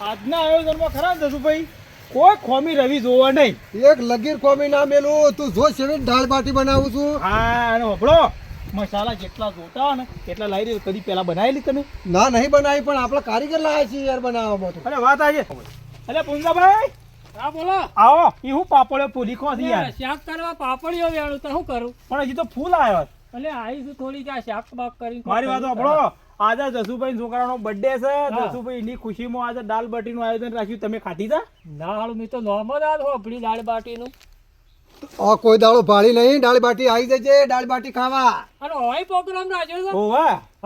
આજના આયોજનમાં ખરા જસુભાઈ કોઈ ખોમી રવિ જોવા નહીં. એક લગીર ખોમી ના મેલું તું જો છે દાળ બાટી બનાવું છું. હા અને હોભળો મસાલા જેટલા જોતા ને એટલા લાવી દે કદી પેલા બનાવેલી તમે? ના નહીં બનાવી પણ આપણે કારીગર લાયા છીએ યાર બનાવવામાં તો. અરે વાત આજે. અરે પુંજાભાઈ હા બોલો. આવો એ હું પાપડિયો પૂરી ખો છે યાર. શાક કરવા પાપડિયો વેણું તો શું કરું? પણ હજી તો ફૂલ આવ્યો. એટલે આવીશું થોડી ત્યાં શાક બાક કરી મારી વાત સાંભળો આજે જસુભાઈ છોકરાનો બર્થડે છે. હા. જસુભાઈ ની ખુશીમાં આજે દાલ બાટીનું આયોજન રાખ્યું. તમે ખાધી તા ના હાલ મેં તો નોર્મલ આ આપણી દાળ બાટીનું. આ કોઈ દાળો ભાળી નહીં. દાળ બાટી આવી જજે. દાળ બાટી ખાવા. અને હોય પ્રોગ્રામ રાખ્યો છે. ઓ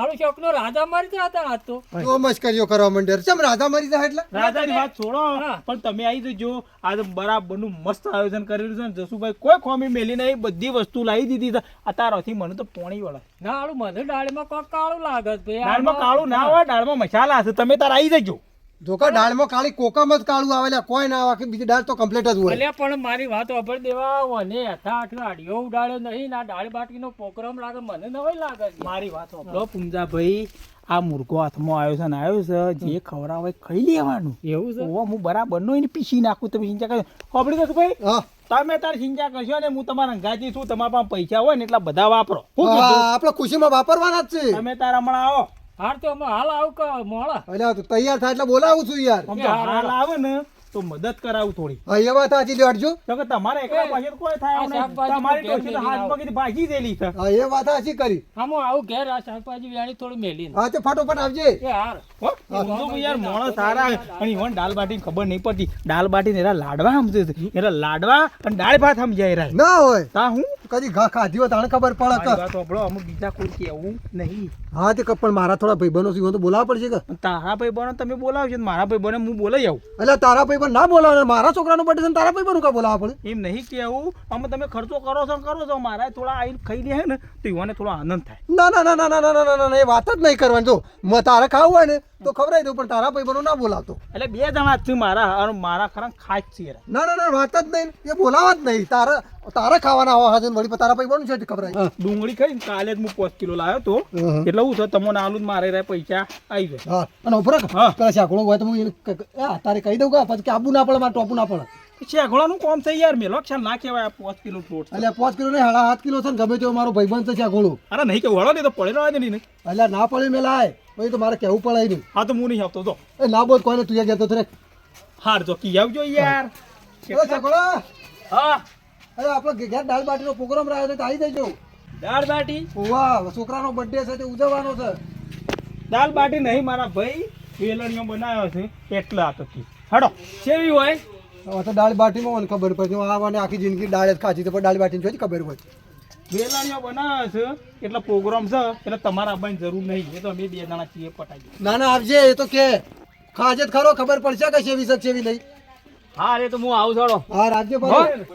હાલું શોકનો રાજા મારી જતા હતા આજ તો. તો મસ્કરીઓ કરવા માંડ્યા ચમ રાધા મારી જાય એટલે? રાજાની વાત છોડો. પણ તમે આવી જજો. આજે બરાબરનું મસ્ત આયોજન કરેલું છે ને જસુભાઈ. કોઈ ખોમી મેલી નહીં. બધી વસ્તુ લાવી દીધી છે. અત્યારથી મને તો પોણી વળે. ના હાલું મને દાળમાં કોક કાળું લાગે છે ભાઈ. દાળમાં કાળું ના હોય દાળમાં મસાલા હશે. તમે તાર આવી જજો. જોકા દાળમાં કાળી કોકમ જ કાળું આવે કોઈ ના આવે કે બીજી દાળ તો કમ્પ્લીટ જ હોય. એટલે પણ મારી વાત વાપર દેવા મને હતા અઠવાડિયો ઉડાડ્યો નહીં ના દાળ બાટીનો પ્રોગ્રામ લાગે મને નવાઈ લાગે મારી વાત સાંભળો પુંજાભાઈ આ મુર્ગો હાથમાં આવ્યો છે ને આવ્યો છે જે ખવડાવે ખાઈ લેવાનું. એવું છે? ઓવા હું બરાબર નો એને પીસી નાખું તમે સિંચા કરો. ખબડી દો ભાઈ? તમે તાર સિંચા કરશો ને હું તમારા અંગાજી છું તમારા પાસે પૈસા હોય ને એટલા બધા વાપરો. હું આપણે ખુશીમાં વાપરવાના જ છે તમે તાર હમણાં આવો. હાર તો અમે હાલ આવું કે મોડા અલ્યા તું તૈયાર થાય એટલે બોલાવું છું યાર. હાલ. આવે ને. તો મદદ કરાવું થોડી. એ વાત સાચી લેડજો તો કે તમારે એકલા પાસે તો કોઈ થાય નહીં. તમારી તો હાથ પગથી ભાગી દેલી છે. હા એ વાત સાચી કરી. હમો આવું ઘેર આ શાકભાજી વેણી થોડું મેલી હા તો ફટોફટ આવજે. એ હાર. યાર મોણો સારા અને ઈવન દાલ બાટી ખબર નહીં પડતી. દાલ બાટી ને એના લાડવા સમજે છે એના લાડવા અને દાળ ભાત સમજાય રહ્યા ના હોય. તા હું? કદી ઘા ખાધી હોય તાણે ખબર પડે કે. વાત આપણો અમુક બીજા કોઈ કેવું નહીં. હા તે પણ મારા થોડા ભાઈબંધો છે તો બોલાવવા પડશે કે. તારા ભાઈ બનો તમે બોલાવજો મારા ભાઈ બને હું બોલાવી આવું. એટલે તારા ભાઈબંધ ના બોલાવે મારા છોકરાનો બર્થડે છે તારા ભાઈબંધ કા બોલાવવા પડે એમ નહીં કેવું અમે તમે ખર્ચો કરો છો કરો છો મારા થોડા આવીને ખાઈ લે ને તો યુવાને થોડો આનંદ થાય ના ના ના ના ના ના ના ના એ વાત જ નહીં કરવાની જો મ- તારે ખાવું હોય ને તો ખવડાવી દઉં પણ તારા ભાઈબંધો ના બોલાવતો એટલે બે જણા જ છે મારા મારા ખરા ખાસ છે ના ના ના વાત જ નહીં એ બોલાવા જ નહીં તારે તારે ખાવાના આવા હાજર વળી તારા તારા ભાઈબંધ છે ખબર ડુંગળી ખાઈ કાલે જ હું પાંચ કિલો લાવ્યો તો એટલે હું છે તમને આલુ જ મારે રે પૈસા આવી જાય હા અને ઉપર. પેલા શાકડો હોય તો હું તારે કહી દઉં કે પછી કે આબુ ના પડે મારે ટોપું ના પડે. શેઘોળાનું કોમ થઈ યાર મેલો ખ્યાલ ના કહેવાય આ પાંચ કિલો ફ્રોટ. એટલે પાંચ કિલો નહીં હાડા સાત કિલો છે ને ગમે તેવો મારો ભાઈબંધ છે શેઘોળું અરે નહીં કે વળો નહીં તો પડે હોય નહીં એટલે ના પડે મેં લાય પછી તો મારે કહેવું પડે નહીં. હા તો હું નહીં આપતો તો એ ના બોલ કોઈને તું ગયા તો રે. હાર જો કી આવજો યાર. હા. અરે આપણે ઘેર દાળ બાટીનો પ્રોગ્રામ રહ્યો છે તો આવી જજો દાળ બાટી? વાહ છોકરાનો બર્થડે છે તે ઉજવવાનો છે. દાળ બાટી નહીં મારા ભાઈ વેલણીઓ બનાવ્યો છે એટલે આ તો કી હડો કેવી હોય? હવે તો દાળ બાટીમાં મને ખબર પડશે. આ મને આખી જિંદગી દાળ જ ખાધી તો પણ દાળ બાટીની જોઈ ખબર પડશે વેલણીઓ બનાવ્યો છે એટલે પ્રોગ્રામ છે એટલે તમારા આવવાની જરૂર નહીં. એ તો અમે બે જણા છીએ પટાઈ. ના ના આવજે એ તો કે. ખાજે જ ખરો ખબર પડશે કે સેવી છે સેવી નહીં. હા રે તો હું આવું છોડો. હા રાજ્ય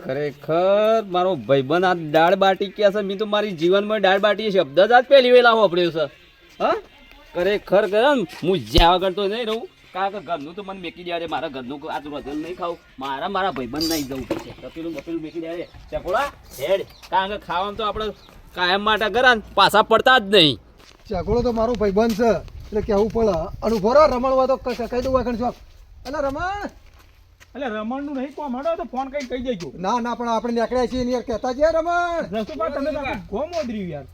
ખરેખર મારો ભાઈબંધ આ દાળ બાટી કે છે મેં તો મારી જીવનમાં દાળ બાટી શબ્દ જ આજ પહેલી વેલા વાપર્યો છે. હા? ખરેખર કરે હું જ્યાં આગળ નહીં રહું. કારણ કે ઘરનું તો મને મેકી દે મારા ઘરનું આ તો વધેલ નહીં ખાવું. મારા મારા ભાઈબંધ નહીં જવું પડશે કપીલું બપીલું મેકી દે ચકોડા હેડ. કારણ કે ખાવામાં તો આપણે કાયમ માટે કરા પાછા પડતા જ નહીં. ચકડો તો મારો ભાઈબંધ છે. એટલે કેવું પડે. અને રહો, રમણ હોય તો ક- કહી દઉં એટલે રમણ! એટલે રમણનું નહીં કોમ હડો તો ફોન કઈ કહી દેજો. ના ના પણ આપણે નીકળ્યા છીએ ને યાર કહેતા છે રમણ. રસુભા તમે તો ગોમ ઓદર્યું યાર.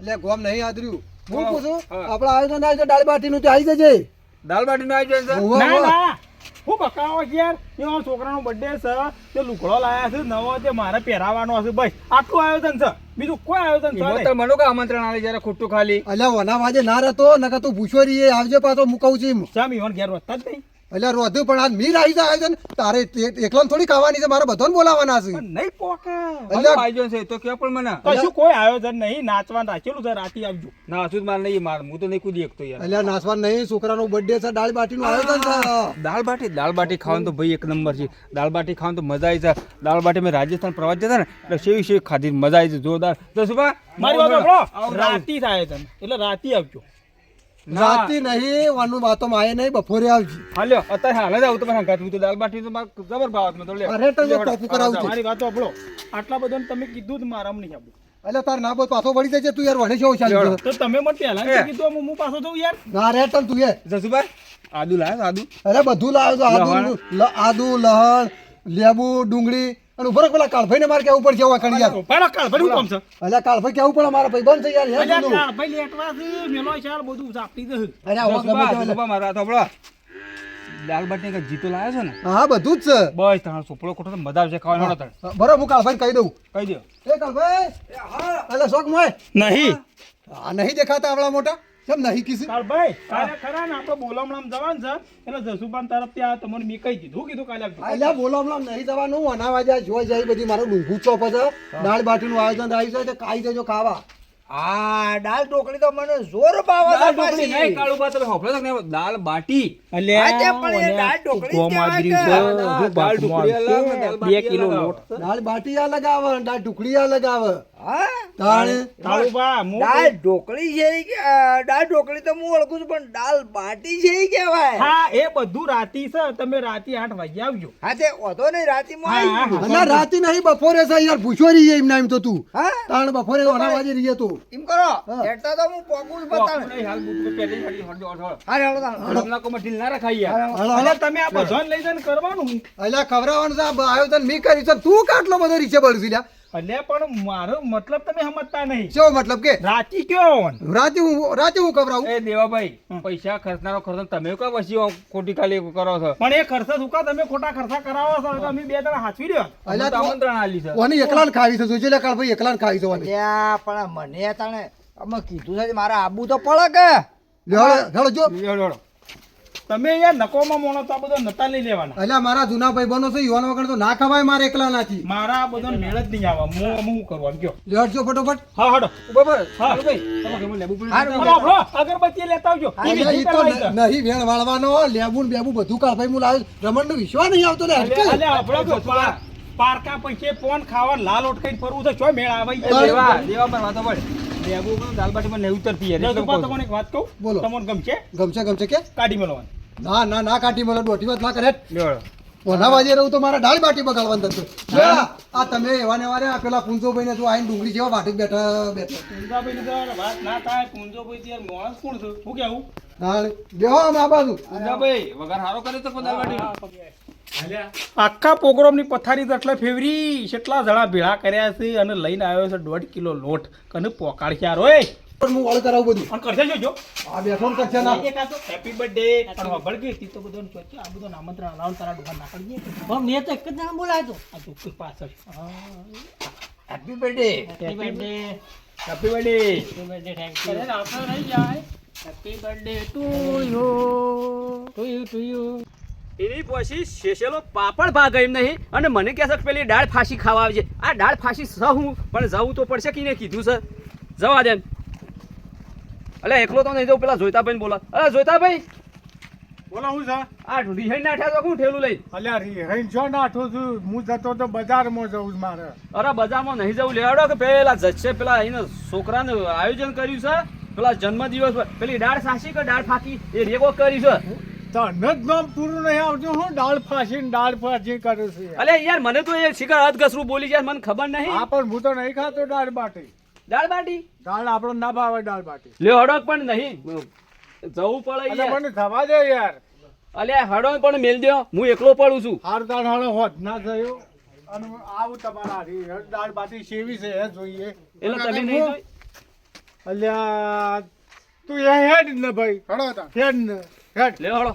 એટલે ગોમ નહીં આદર્યું. હું પૂછું આપણે આયોજન આવી દાળ બાટીનું નું આવી જજે. દાળ બાટીનું આવી હોવે, ના. ના. હું બકાવો છે યાર. એ મારા છોકરાનો બર્થડે છે. તે લુગડો લાયા છે નવો તે મારે પહેરાવાનો હશે બસ આટલું આયોજન છે. બીજું કોઈ આયોજન છે તો મને કે આમંત્રણ આવે જયારે ખોટું ખાલી? અલ્યા વના વાજે ના રહેતો નકર તું પૂછો રહીએ આવજે પાછો મુકાવું છું સામી ચા ઘેર વધતા જ નહીં. અલ્યા રોધું પણ આજ મીર આવી જાય આયોજન તારે એકલા થોડી ખાવાની છે મારે બધાને બોલાવવાના છે. નહીં પોકે. અલ્યા આયોજન છે તો કે પણ મને. કશું કોઈ આયોજન નહીં નાચવા રાખેલું છે રાતે આવજો. ના હજુ મારે નહીં માર હું તો નહીં કુદી એકતો યાર. એટલે નાચવા નહીં છોકરાનો બર્થડે છે દાળ બાટીનું આયોજન છે દાળ બાટી? દાળ બાટી ખાવાનું તો ભાઈ એક નંબર છે. દાળ બાટી ખાવાનું તો મજા આવી જાય. દાળ બાટી મેં રાજસ્થાન પ્રવાસ જતા ને એટલે શેવી શેવી ખાધી મજા આવી જાય. જોરદાર. તો શું મારી વાત રાતી થાય છે એટલે રાતે આવજો. રાતી નહીં વાનું વાતો માય નહીં બપોરે આવજે. હાલ્યો અત્યારે હાલ જ આવું તો મને હંગાત. તો દાલ બાટી તો મારે જબર ભાવ હતો. લે. અરે તો ટોપું કરાવું મારી વાતો સાંભળો. આટલા બધાને તમે કીધું જ મારા નહીં આપું એટલે તાર ના બોલ પાછો વળી જજે તું યાર વણે છો ચાલ તો તમે મને પહેલા કીધું હું હું પાછો જઉં યાર? ના રે તન તું એ જસુભાઈ આદુ લાવ આદુ. અરે બધું લાવ છો આદુ આદુ લહણ લેબુ ડુંગળી અને ઉપર પેલા કાળભાઈ ને મારે કેવું પડશે વાખણ યાર? પેલા કાળભાઈ કામ છે? એટલે કાળભાઈ કેવું પડે મારા ભાઈ બંધ થઈ યાર યાર અલ્યા બધું. કાળ ભાઈ લેટવા છે મેલો ચાલ બધું ચાપી દે અરે આવો ગમે તે હોય. મારા તો આપણો દાલ બાટી કે જીતો લાયો છે ને? હા બધું જ છે. બસ તાણ સુપળો ખોટો તો મજા આવશે ખાવાનો તણ બરો હું કાળભાઈ કહી દઉં. કહી દો એ કાળભાઈ અલ્યા શોખ મોય. નહીં. આ નહીં દેખાતા આવડા મોટા? કેમ નહીં કીધી? કાળ ભાઈ કાલે ખરા ને આપણે બોલામણામ જવાનું છે. એટલે જસુબાન તરફથી આ તમને મેં કહી દીધું. કીધું કાલે આવજો. બોલામણામ નહીં જવાનું. અનાવાજા જોઈ જાય બધી મારો ડુંગું ચોપ છે દાળ બાટીનું આયોજન આવ્યું છે તે ખાઈ જજો ખાવા. આ દાળ ઢોકળી તો મને જોર ભાવે દાળ ઢોકળી નહીં, કાળુબા, તમે હોભળો તક ને દાળ બાટી. અલ્યા, આ તે પણ એ દાળ ઢોકળી ગોમાદરી છે, દાળ ઢોકળી અલગ. દાળ બાટી કિલો અલગ. લોટ. દાળ બાટી અલગ આવે દાળ ઢોકળી અલગ આવે દાળ ઢોકળી છે કે- દાળ ઢોકળી તો હું ઓળખું છું પણ દાળ બાટી છે ઈ હા એ બધું રાતી છે તમે રાતી આઠ વાગે આવજો. હા તે વધો નહીં રાતીમાં હા, આવી હા. ગયું. અલ્યા રાતે નહીં બપોરે છે યાર પૂછવા રહી એમ ના તો તું. હા? તાણ બપોરે અનાવાજે રહીએ તું. એમ કરો હા. એટલા તો હું પોકું કોક હાલ. હા તાણ. ના યાર. તમે આ બધાને લઈ જઈને કરવાનું. છે આ આયોજન મી કર્યું છે તું કાટલો બધો રીચે બળસી લ્યા. અલ્યા પણ મારો મતલબ તમે સમજતા નહીં. શું મતલબ કે? રાતી કયો રાતે હું રાતે હું ખવડાવું એ દેવાભાઈ પૈસા ખર્ચનારો ખર્ચ તમે કા પછી ખોટી ખાલી કરો છો? પણ એ ખર્ચા કા તમે ખોટા ખર્ચા કરાવો છો એટલે અમે બે ત્રણ હાચવી રહ્યો. તો આમંત્રણ આલી છે. ઓને એકલાને ખાવી છે જોજે લે કાળ ભાઈ એકલાને ખાવી છે ઓને. અલ્યા, પણ આ મને તને અમે કીધું છે મારા આબુ તો પડે કે લે હાલો, હાલો જો. તમે યાર નકોમાં મોણો તો આ બધા નતા લઈ લેવાના. એટલે મારા જૂના ભાઈ છે યુવાન વગર તો ના ખવાય મારે એકલા નાથી મારા આ બધો મેળ જ નહીં આવા. હું હું કરવા ગયો કયો. લેવડજો ફટોફટ. હા હડો બરાબર હા. ભાઈ તમે લેબુ અગરબત્તી લેતા આવજો. એ તો નહીં વેણ વાળવાનો લેબુ ને બેબુ બધું કાળ ભાઈ હું લાવ્યો રમણનો વિશ્વાસ નહીં આવતો ને પારકા પૈસે ફોન ખાવા લાલ ઓટકાઈ ફરવું છે. ચોય મેળ આવે દેવા દેવા પણ વાતો પડે. લેબુ પણ દાળ બાટીમાં નહીં ઉતરતી. તમને એક વાત કહું? બોલો. તમને ગમશે? ગમશે ગમશે કે? કાઢી મેળવવાની. ના ના ના કાઢી મળે દોઢી વાત ના કરે. ઓના વાજે રહું તો મારા ડાળ બાટી બગાડવાનું થતું આ તમે એવા ને વારે આ પેલા પૂંજો ભાઈ ને તું આઈને ડુંગળી જેવા વાટી બેઠા બેઠા. પૂંજાભાઈની ને વાત ના થાય પૂંજોભાઈ માણસ કોણ છે? શું કેવું પૂંજાભાઈ. આખા પ્રોગ્રામની પથારી તો એટલે ફેવરી કેટલા જણા ભેળા કર્યા છે અને લઈને આવ્યો છે દોઢ કિલો લોટ. કને પોકાડ ક્યાર ઓય! પણ હું વળ કરાવું બધું. અને કરશે જોજો. આ બેઠો ને કરશે ના. હેપી બર્થડે અને વગર ગઈ તી તો બધો ચોચી આ બધો આમંત્રણ લાવ તારા દુકાન ના કરીએ પણ મેં તો એક જ નામ બોલાય તો આ તો તું પાછળ. Happy birthday happy birthday happy birthday happy birthday thank you અરે આવતો રહી જાય. Happy birthday to you to you to you એની પછી શેષેલો પાપડ ભાગ એમ નહીં. અને મને કહેશે કે પેલી દાળ ફાંસી ખાવા આવજે. આ દાળ ફાંસી સહું પણ જવું તો પડશે કે કીધું છે. જવા દે અલે એકલો તો નહીં જવું પેલા જોઈતાભાઈ બોલા. અરે જોઈતાભાઈ બોલો હું સા આ રિહાઈ નાઠ્યા તો હું ઠેલું લઈ? અલ્યા રિહાઈન છો નાઠો છું? હું જતો તો બજારમાં જવું મારે. અરે બજારમાં નહીં જવું લેવાડો કે પેલા જશે પેલા એને છોકરાને આયોજન કર્યું છે પેલા જન્મદિવસ પર. પેલી દાળ સાસી કે દાળ ફાકી? એ રેગો કરી છે. તને જ નામ પૂરું નહીં આવતું હું દાળ ફાસી ને દાળ ફાસી કરું છું. અલે યાર મને તો એ શિકાર અધગસરું બોલી જાય મને ખબર હા આ પણ હું તો નહીં ખાતો દાળ બાટી. દાળ બાટી? દાળ આપણો ના ભાવે દાળ બાટી. લે હડક પણ નહીં. જવું પડે યાર. મને થવા દે યાર. અલે હડો પણ મેલ દ્યો. હું એકલો પડું છું. હાર દાળ હાળો હોત ના થયો. અને આવું તમારા હારી. દાળ બાટી સેવી છે એ જોઈએ. એટલે તમે નહીં જોઈ? અલ્યા તું એ હેડ ને ભાઈ. હડો તા. હેડ ને હેડ. લે હડો.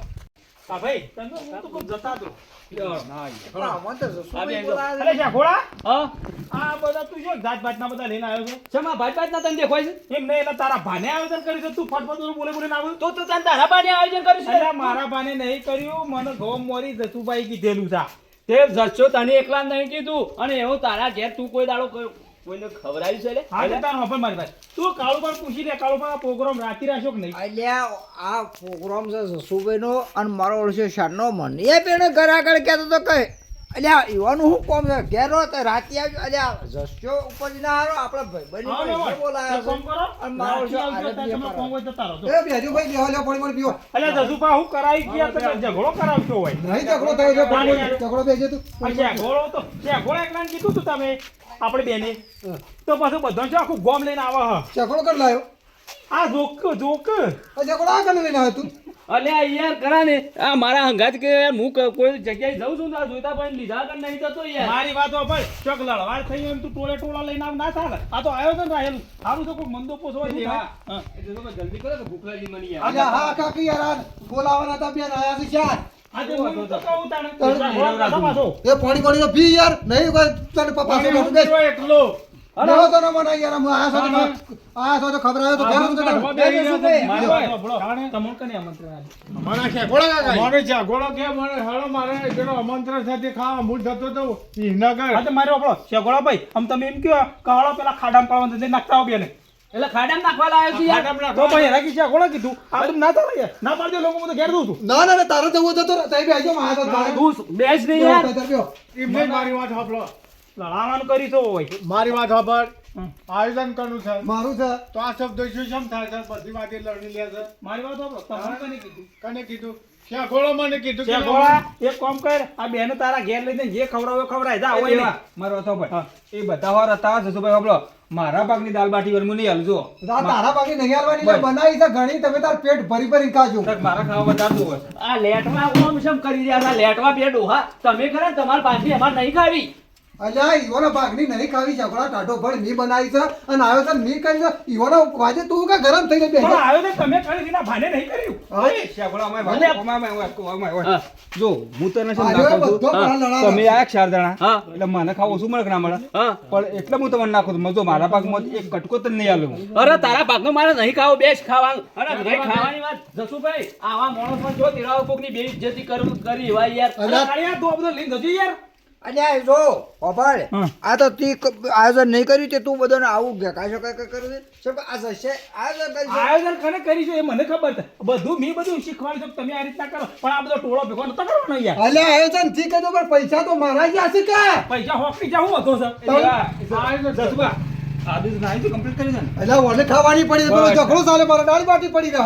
હા ભાઈ તમે હું તો જતા તો. આમાં તો જસુભાઈ આ બે બોલાવે છે. અરે શાખોડા હા? આ બધા તું જો જાત ભાતના બધા લઈને આવ્યો છે. શેમાં? ભાઈ ભાઈ ના તને દેખાય છે? એમ નહીં એટલે તારા ભાને આયોજન કર્યું તું ફટફટ બોલે બોલે આવ્યું? તો તો તને તારા બાને આયોજન કર્યું અલ્યા છે મારા ભાને નહીં કર્યું. મને ગોમ મોરી જસુભાઈ કીધેલું છે. તે જશો તને એકલા નહીં કીધું. અને એવું તારા ઘેર તું કોઈ દાડો કોઈ- કોઈને ખવડાવ્યું છે લે? હા તે તારો હફળ મારી પાસે. તું કાળુ પર પૂછી લે કાળુ પર પ્રોગ્રામ રાતી રાખ્યો કે નહીં? અલ્યા આ પ્રોગ્રામ છે જસુભાઈનો અને મારો ઓળખ્યો શાનનો મને એ પેણે ઘર આગળ કહેતો તો કે અલ્યા એવાનું શું કોમ છે? ઘેર રહો તો રાતે આવજો. અલ્યા જસ્યો ઉપર ના હારો આપણે હા, ભાઈ બરાબર. તો બોલાયા કોમ કરો. અને મારો રાતી ઓળખ્યો આવજો, આરે ત્યાં બી તમે કોમ હોય તો તારો એ બેજો ભાઈ બેહો લે પડી પડી પીવો. અલ્યા જસુભા હું કરાવી ગયા તમે ઝઘડો કરાવશો હોય. નહીં ઝઘડો થયો છે પણ. ઝઘડો બેસે તું. ઝઘડો તો ઝઘડો એકલાને કીધું તું તમે આપણે બેને. તો પાછું બધા છે આખું ગોમ લઈને આવે હ. ઝઘડો કર લાયો. આ જોક જોક આ ઝઘડો આ કને લઈને આવ્યો તું? અલ્યા યાર ને. આ મારા હંગાત કે યાર હું કોઈ જગ્યાએ જઉં છું તો આ જોઈતા પણ લીધા કર નહીં જતો યાર. મારી વાતો ભાઈ ચોક લડવાર થઈ હોય એમ તું ટોળે ટોળા લઈને આવ ના થાય આ તો આવ્યો તો ને રાહેલ. સારું તો કોઈ મંદો થાય. હા. જલ્દી કરો તો ભૂખ લાગી મને યાર. અલ્યા હા કાકી યાર આ બોલાવાના તા બેન આયા છે ચાર. આજે હું તો કહું તાણે. તાણે પાછો, પાછો. એ પાણી પાણી તો પી યાર નહીં તને પપ્પા એકલો. તો ન યાર હું છો ખબર તો ઘર આમાં અંદર કાઢવા બેસી ગયો તો મારી મારે વાત કને આમંત્રણ આપ્યું? મને છે ગોળા કાકા મને છે ગોળો કે મને? હાલો મારે પેલો આમંત્રણ સાથે ખાવા. મૂળ થતો તો હિનાગર. હા તો મારી વાપરો શેગોળાભાઈ આમ તમે એમ કહો કાળો પેલા ખાડામાં પાડવાનું તે નાખતા આવો બેને. એટલે ખાડામાં નાખવા લાવ્યો છું યાર? ખાડામાં તો ભાઈ રાખી શેગોળા કીધું. આ ના ચાલે યાર. ના પાડજો લોકો હું ઘેર દઉં છું. ના ના ના તારે જવું જતો બેસ નહીં યાર. એમને મારી વાત સાંભળો. લડાવાનું કરી તો હોય. મારી વાત સાંભળ. આયોજન કરવું છે. મારું છે. તો આ શબ્દ શું કેમ થાય છે? બધી વાત લડી લે છે. મારી વાત સાંભળો. તમને કને કીધું? કને કીધું? ગોળો મને કીધું એક કામ કર આ બેન તારા ઘેર લઈને જે ખવડાવો ખવડાય. જા હોય નહીં. મારો હતો ભાઈ એ બધા વાર હતા જસુભાઈ મારા પાકની દાલ બાટી વરમું નહીં હાલજો તારા પાકની નહીં હાલવાની બનાવી છે ઘણી તમે તાર પેટ ભરી ભરી ખાજો. મારા ખાવા બધા હોય? આ લેટવા ઓમ શમ કરી રહ્યા લેટમાં પેટ લેટવા બે ડોહા. તમે ખરા તમારી પાછી અમારે નહીં ખાવી. અલ્યા ઈવોના ભાગની નહીં ખાવી ચકડા ટાઢો ભળ મી બનાવી છે. અને આવ્યો છે મી કરી છે ઈવોના વાજે તું કે ગરમ થઈને પણ આવ્યો તો તમે કરી દીના ભાને નહીં કર્યું. હા? શ્યાગોળા, અમાય ભાને અમાય- હા. જો હું તને શું. તમે આ ચાર જણા એટલે મને ખાવું ઓછું મળે ના મળે? પણ એટલે હું તમને નાખું મજો મારા ભાગમાં એક કટકો તો નહીં આલું. અરે તારા ભાગનો મારે નહીં ખાવો બેસ ખાવાનું. અરે નહીં ખાવાની વાત. જસુભાઈ આવા માણસ પણ જો તેરા કોકની બે ઇજ્જતી કર- કરી વાય યાર. અરે આ તું બધો લઈને જજો યાર. અલ્યા જો ઓપાળ. આ તો તી આયોજન નહીં કર્યું તે તું બધાને આવું કે કાશો કઈ કઈ કર્યું છે? આ જશે? આયોજન કર્યું આયોજન ખરે કરી છે એ મને ખબર છે. બધું મેં બધું શીખવાડી છે તમે આ રીતના કરો. પણ આ બધો ટોળો ભેગો નતો કરવાનો યાર અલ્યા આયોજન ઠીક છે પણ પૈસા તો મારા જ છે કે? પૈસા હોકી જા હતો સર આયોજન જસુભા ઓને ખાવાની પડી પેલો ઝઘડો ચાલે મારા દાળ બાટી પડી રહે.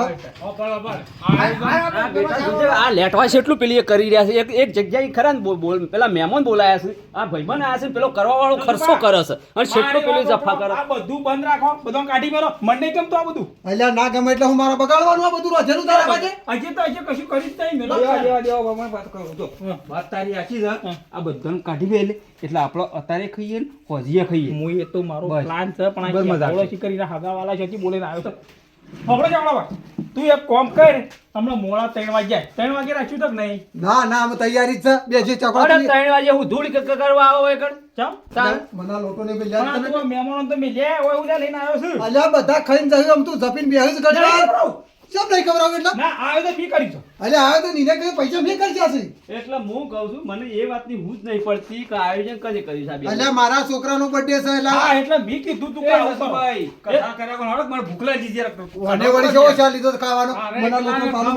આ- એટલું પેલી કરી રહ્યા છે. એક એક જગ્યાએ ખરા ને બોલ પેલા મહેમાન બોલાયા છે. આ ભાઈબંધ આયા છે પેલો કરવા વાળો ખર્ચો કરે છે. અને છેટલો પેલી જફા કરે. આ બધું બંધ રાખો. બધો કાઢી મેલો. મને કેમ તો આ બધું. અલ્યા ના ગમે એટલે હું મારા બગાડવાનું આ બધું રોજેનું તારા બાજે હજી તો હજી કશું કરી જ નહીં મેલો. દેવા દેવા દેવા વાત કરું. જો. વાત તારી આખી છે. આ બધાને કાઢી બે એટલે આપણે અત્યારે ખાઈએ ને હોજીએ ખાઈએ. હું એ તો મારો. પ્લાન છે પણ મજા આ આવશે. શી કરીને હાગાવાલા છે હજી બોલીને આવ્યો છે ખબર છે હમણાં તું એક કોમ કર હમણાં મોડા ત્રણ વાગ્યા ત્રણ વાગે રાખ્યું તો નહીં? ના ના અમે તૈયારી છે. બે જે અરે ત્રણ વાગે હું ધૂળ ક- કરવા આવો હોય કણ ચાલ. ચાલ મના લોટો ને પણ આ તમે તું મહેમાનો તો મે લે ઓય એવું લઈને આવ્યો છું. અલ્યા બધા ખાઈને જઈ આમ તું જપીને બેહી જ ના, નહીં ગડવા ખવડાવું. ચમ નહીં ખવડાવું એટલે? ના આવ્યો તો બી કરી છો. અલ્યા આવ્યો તો નીને કઈ પૈસા મેં કરી જશે એટલે હું કહું છું મને એ વાતની હું જ નહીં પડતી કે આયોજન કદી કર્યું છે આ મારા છોકરાનો બર્થડે છે એટલે હા એટલે મેં કીધું તું કે. કથા કર્યા મને ભૂખ લાગી છે. વળી લીધો ખાવાનો? મના પાલું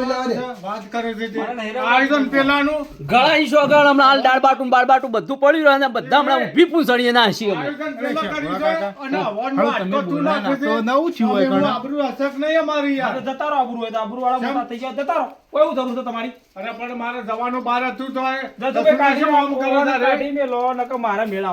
વાત કરે છે. આયોજન પેલાનું. ગળા ઈશો આગળ હમણાં હાલ દાળ બાટું બાળ બાટું બધું પડ્યું રહ્યું અને બધા હમણાં ઊભી પૂંછડીએ ના હસી આયોજન પેલા કર્યું છે અને અવારનું હવે તમે તું બોલા નાખે છે. ના તો નવું થયું હોય હવે હું ઘણા. આબરૂ હસક નહીં અમારી યાર. જતા રહો. આબરૂ હોય તો આબરૂ વાળા મોટા થઈ ગયા. જતા રહો. કોઈ એવું જરૂર છે તમારી. અરે પણ મારે જવાનો બાર હતું તો જતું કાઢી મેલો, નકર મારે મેળ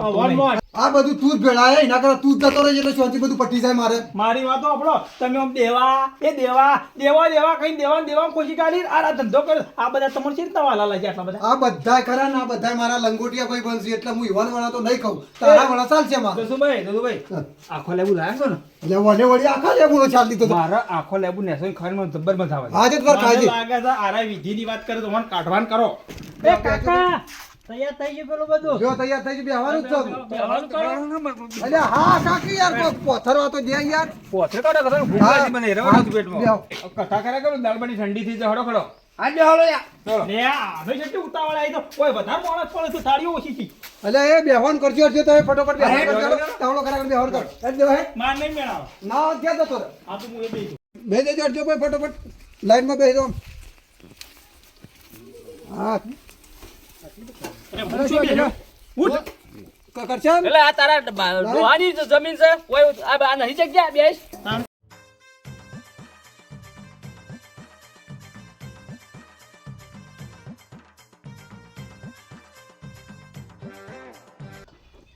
આ બધું તું જ ભેળાય એના કરતા તું જ જતો રહે એટલે શાંતિ બધું પટી જાય મારે. મારી વાતો આપણો તમે આમ દેવા એ દેવા દેવા દેવા કઈ દેવા દેવા ખોશી કાઢી આ આ ધંધો કર્યો. આ બધા તમને શી રીતના લાલા છે આટલા બધા? આ બધા ખરા ને આ બધા મારા લંગોટિયા ભાઈ બનશે એટલે હું યુવાન વાળા તો નહીં કહું તારા વાળા ચાલશે મારે. દસુભાઈ દસુભાઈ આખો લેવું લાયા છો ને? એટલે વને વળી આખા લેબુનો ચાલ તો. મારા આખો લેબુ નેસો ખાઈને મને જબ્બર મજા આવે આજે જ વાર ખાજે લાગે છે આરા વિધિની વાત કરે તો મને કાઢવાન કરો. એ કાકા તૈયાર થઈ ગયું પેલું બધું? જો તૈયાર થઈ ગયું. બેહવાનું જ છો. અલ્યા હા કાકી યાર કો- પોથરવા તો દે યાર. પોથરે કાઢો, કાઢો, ભૂખ મને, રહેવા દો પેટમાં. કથા કરો, દાળ બાટી ઠંડી થઈ જાય. આ યાર હવે જેટલી ઉતાવળ આવી તો કોઈ વધારે માણસ પડે છે થાળીઓ ઓછી થી અલ્યા એ બેહવાનું કરજો હશે તો ફટોફટ બેહવાનું કરજો તાવડો કરા કરી બેહવાનું કર એટલે દેવાય માર નહીં મેળાવે. ના ક્યાં જતો આ તો હું એ બેસું બે દેજો અડજો ભાઈ ફટોફટ. લાઈનમાં બેસી જાઓ. હા. અરે હું શું બેસ્યો? ઉઠ. ક- કરશે એમ? એટલે આ તારા ડોહાની જમીન છે કોઈ આ આ નહીં જગ્યા બેસ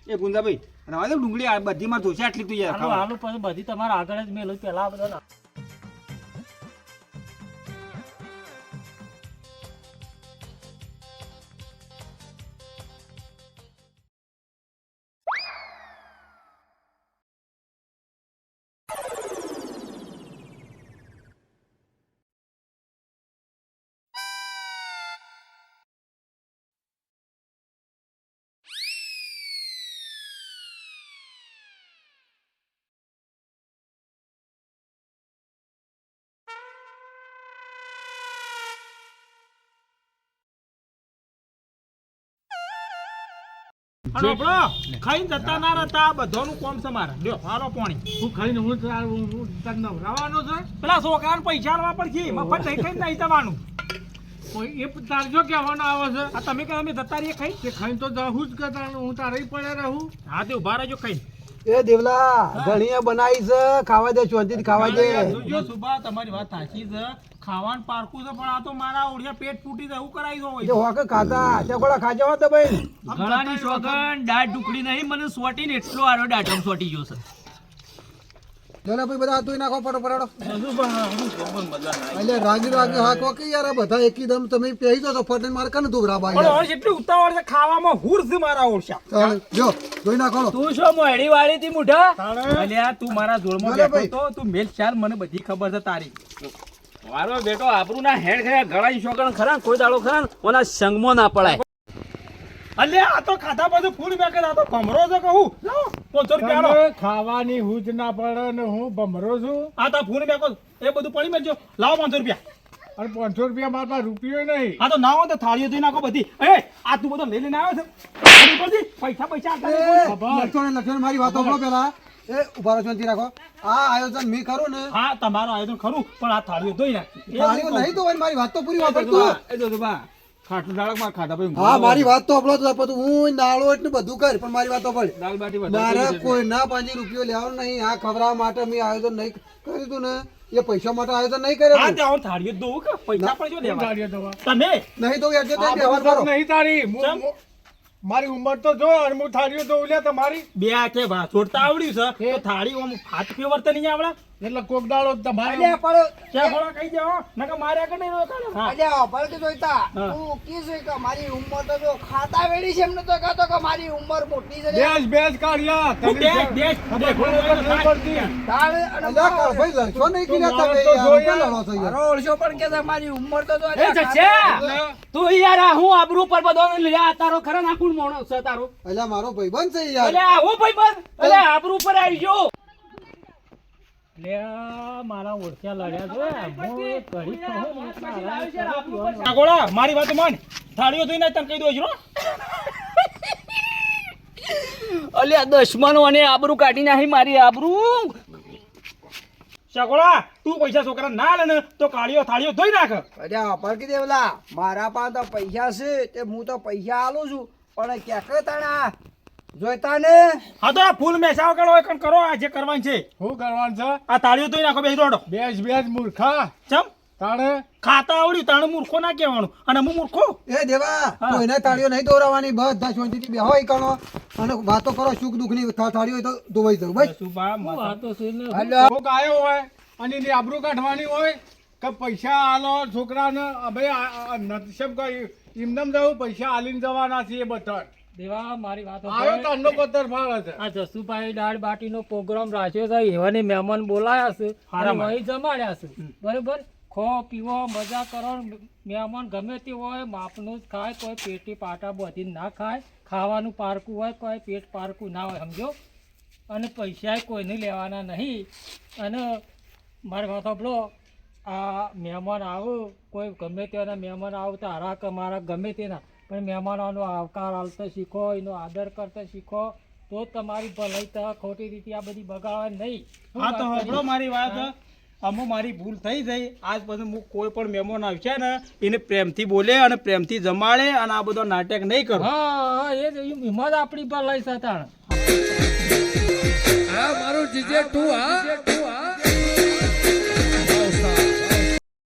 એ ગુંજાભાઈ, રવા દો, ડુંગળી બધી માં ધોશે આટલી તું યાર આનું. પછી બધી તમારા આગળ જ મેલું પેલા બધા ખાઈને જતા ના રહેતા આ બધાનું કોમ છે મારે. લ્યો હાલો પાણી. હું ખાઈને હું તાર હું નવરાવાનો છે? પેલા છોકરાને પૈસા આલવા પડશે મફત નહીં ખાઈને નહીં જવાનું. એ તાર જો કહેવાનો આવે છે? આ તમે કહો અમે જતા રહીએ ખાઈ? કે ખાઈને તો હું જ કરતા હું તારે પડે રહું. હા તે ઊભા રહેજો ખાઈ એ દેવલા ઘણીએ બનાવી છે ખાવા દે શાંતિથી ખાવા દે. જો સુભા તમારી વાત સાચી છે. ખાવાનું પારકું છે પણ આ તો મારા ઓળિયા પેટ ફૂટી જાય એવું કરાવી દો જે હોકે ખાતા ચકોડા ખાજા તો ભાઈ? ગળાની સોગન દાઢ ઢુકડી નહીં મને સોટીને એટલો આરો દાઢમ સોટી ગયો છે. ચાલો ભાઈ બધા તું નાખો પડો પડો એટલે રાગી રાગી હાકો કે યાર બધા એકદમ તમે પહેરી દો તો ફટને મારે કને દુબરા પણ બાઈ હવે જેટલી ઉતાવળ છે ખાવામાં હુર મારા ઓળશા જો જોઈ નાખો તું શું મોડી વાળી થી મુઠા અલ્યા તું મારા જોડમાં બેઠો તો તું મેલ ચાલ મને બધી ખબર છે તારી. મારો બેટો આપણું ના હેડ ખરા ગળાઈ સોગન ખરા કોઈ દાડો ખરા ઓના સંગમો ના પડાય. અલે આ તો ખાધા પછી ફૂલ બેકે આ તો ભમરો છે કહું લાવો પાંચસો રૂપિયા ખાવાની હુજ ના પડે ને હું ભમરો છું. આ તો ફૂલ બેકો એ બધું પડી મેલજો. લાવો પાંચસો રૂપિયા. અને પાંચસો રૂપિયા મારા પાસે રૂપિયો નહીં. આ તો ના હોય તો થાળીઓ ધોઈ નાખો બધી. એ આ તું બધો લઈ લઈને આવ્યો છે. પૈસા પૈસા લખો ને લખો મારી વાતો પેલા. એ ઊભા રહો શાંતિ રાખો. આ આયોજન મેં કરું ને. હા તમારું આયોજન ખરું પણ આ થાળીઓ ધોઈ નાખી. કહું. નહીં ધોવાય મારી વાત તો પૂરી વાત તું. એ જો બા ખાટું ડાળકમાં ખાતા ભાઈ હા મારી વાત તો આપણો તો બધું હું નાળો એટલે બધું કર પણ મારી વાત તો પડ દાળ બાટી મારે કોઈ ના પાંચી રૂપિયો લેવાનો નહીં. આ ખવડાવવા માટે મેં આયોજન નહીં કર્યું તું ને. એ પૈસા માટે આયોજન નહીં કરે હા. હું થાળીઓ ધોઉં કે? પૈસા પણ જો દેવા તમે? નહીં તો એટલે તો વ્યવહાર કરો. નહીં તારી. હું- મારી ઉંમર તો જો હું થાળીઓ તો ઉલ્યા તમારી. બે હાથે ભા છોડતા આવડ્યું છે તો થાળી ઓમ હાથ તો નહીં આવડે? એટલે કોક દાડો તમારે અલ્યા પણ ક્યાં ખોળા કહી જાઓ નકર માર્યા કે નહીં રોકાણ? હા. અલ્યા તો. જોઈતા હા. કી કીધું કે મારી ઉંમર તો જો ખાતા વેડી છે એમને તો કહેતો કે મારી ઉંમર મોટી છે. બેસ બેસ કાઢ્યા તું બેસ દેખ, દેખ, ખબર પડે તો પડતી. તાળ અને અલ્યા મારો ભાઈ લડશો નહીં તું તમે? તો યાર, જો કેમ યાર. લડો છો યાર? મારો ઓળશો પણ કે મારી ઉંમર તો જો એ અલ્યા તું યાર આ હું આબરૂ પર બધો લ્યા તારો ખરા ના મોણો છે તારો. અલ્યા મારો ભાઈબંધ છે યાર. અલ્યા હું ભાઈ બન અલે આબરૂ પર આવી ગયો લે મારા વાત માન. થાળીઓ ધોઈને તને કહી દઉં છું અલ્યા દશમનો અને આબરૂ કાઢી નાખી મારી આબરૂ. શાકોળા, તું પૈસા છોકરા ના લે ને તો કાળીઓ થાળીઓ ધોઈ નાખ. અલ્યા પડકી દેવલા મારા પાસે તો પૈસા છે તે હું તો પૈસા આલું છું પણ ક્યાંક તાણા? જોઈતા ને હા તો આ ફૂલ મેસાવ કરો એકણ કરો આ જે કરવાનું છે. શું કરવાનું છે? આ તાળીઓ તો નાખો બેસી દોડો. બેસ બેસ મૂર્ખા. ચમ? તાણે? ખાતા આવડ્યું તાણે મૂર્ખો ના કહેવાનું. અને હું મૂર્ખો? એ દેવા કોઈને તાળીઓ નહીં દોરાવાની બધા શાંતિથી બેહો કણો. અને વાતો કરો સુખ દુઃખની તાળીઓ હોય તો ધોવાઈ દઉં બસ. વાતો છે ને? અલ્યા કોક આવ્યો હોય અને એની આબરૂ કાઢવાની હોય કે પૈસા આલો છોકરાને ભાઈ કહ્યું એમને જવું પૈસા આલીને જવાના છે એ બધા દેવા મારી વાત આવ્યો. તારનો પત્તર ફાળે છે. આ જસુભાઈ દાળ બાટીનો પ્રોગ્રામ રાખ્યો છે એવાને મહેમાન બોલાયા છે હારા અને વહી જમાડ્યા છે. બરોબર? ખો પીવો મજા કરો મહેમાન ગમે તે હોય માપનું જ ખાય કોઈ પેટી પાટા બધી ના ખાય ખાવાનું પારકું હોય કોઈ પેટ પારકું ના હોય સમજો? અને પૈસા કોઈને લેવાના નહીં. અને મારે વાત સાંભળો આ મહેમાન આવો કોઈ ગમે તેના મહેમાન આવતા હારા કે મારા ગમે તેના. પણ મહેમાનોનો આવકાર આવતો શીખો એનો આદર કરતો શીખો તો તમારી ભલાઈ થાય ખોટી રીતે આ બધી બગાડવા નહીં. હા તો સાંભળો મારી વાત. અમુક મારી ભૂલ થઈ જઈ આજ પછી હું કોઈ પણ મહેમાન આવશે ને એને પ્રેમથી બોલે અને પ્રેમથી જમાડે અને આ બધો નાટક નહીં કરો. હા હા એ જ હિંમત આપણી પર લઈ તાણ હા મારું જીજે તું હા.